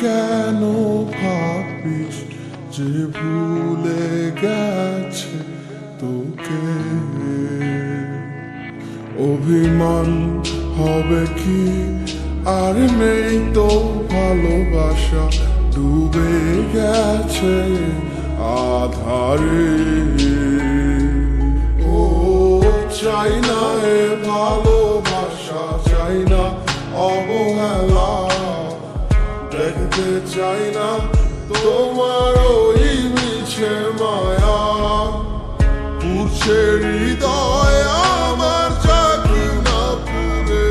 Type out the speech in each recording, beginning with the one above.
কেন ভাবিস যে ভুলে গেছে তোকে? অভিমান হবে কি? আর নেই তো ভালোবাসা, ডুবে গেছে আধারে। ও চাই না এ দেখতে চাই না। তোমার ওই মিছে মায়া পুরছে হৃদয় আমার চাকরি না পুরে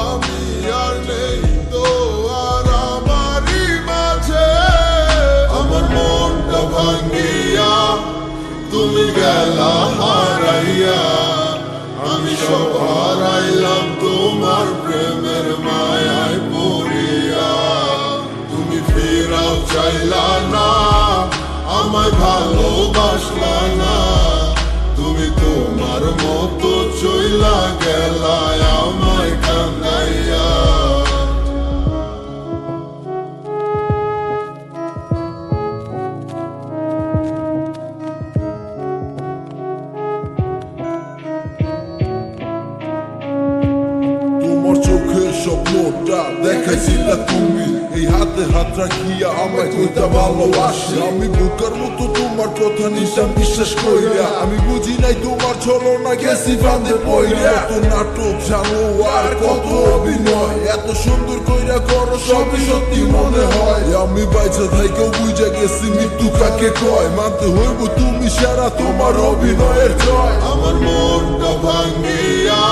আমি আর নেই তো আর আমারই মাঝে। আমার মনটা ভাঙ্গিয়া তুমি গেলা হারাইয়া। আমি সব হারাইলাম। ভালোবাসলা না তুমি। এই হাতে হাত রাখিয়া কইতা ভালোবাসি। আমি বুকার মতো তোমার কথা বিশ্বাস কইরা আমি বুঝি নাই তোমার ছলো না গেছি ফান্দে পইরা। কত নাটক জানো আর কত অভিনয়, এত সুন্দর কইরা করো সবই সত্যি মনে হয়। আমি বাইচা থাইকেও বুঝা গেছি, মৃত্যু কাকে কয়? মানতে হইব তুমি সারা তোমার অভিনয়ের জয়। আমার মনটা ভাঙ্গিয়া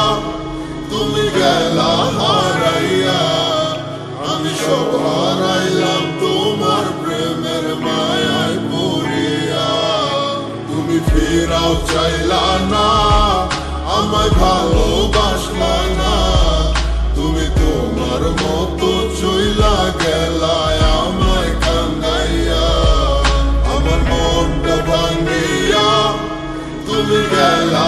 তুমি গেলা হারাইয়া, আমি সব হারাইলাম তোমার প্রেমের মায়ায় পড়িয়া তুমি ফেরাও চাইলা না, আমায় ভালোবাসলা না। তুমি তোমার মতো চইলা গেলা, আমায় কান্দাইয়া। আমার মনটা ভাঙ্গিয়া তুমি গেলা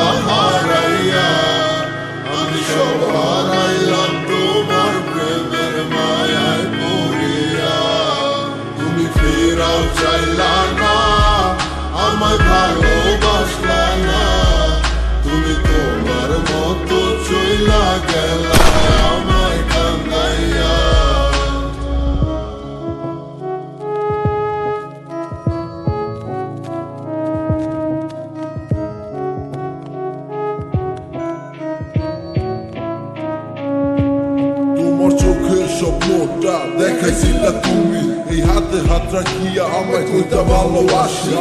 তুমি স্বপ্নটা দেখাইছিলা তুমি। এই হাতে হাত রাখিয়া আমায় কইতা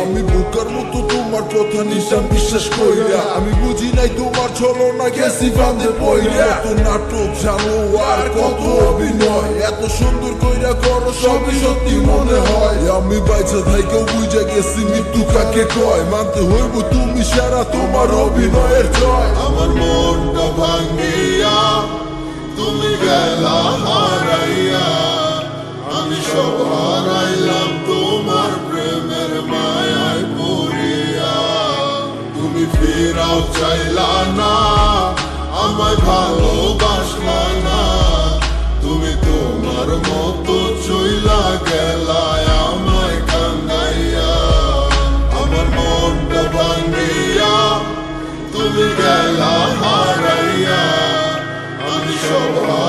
আমি বুকার মতো তোমার কথা নিশাম বিশ্বাস কইরা আমি বুঝি নাই তোমার ছলো না গেছি ফান্দে পইরা। কত নাটক জানো আর কত অভিনয়। এত সুন্দর কইরা করো সবই সত্যি মনে হয়। আমি বাইচা থাইকেও বুঝা গেছি মৃত্যু কাকে কয়। মানতে হইব তুমি সারা তোমার অভিনয়ের জয়। আমার মনটা ভাঙ্গিয়া নাও চাইলা না, আমায় ভালোবাসলা না। তুমি তোমার মতো চইলা গেলা, আমায় কান্দাইয়া। আমার মনটা ভাঙ্গিয়া তুমি গেলা, হারাইয়া। আমি সবাই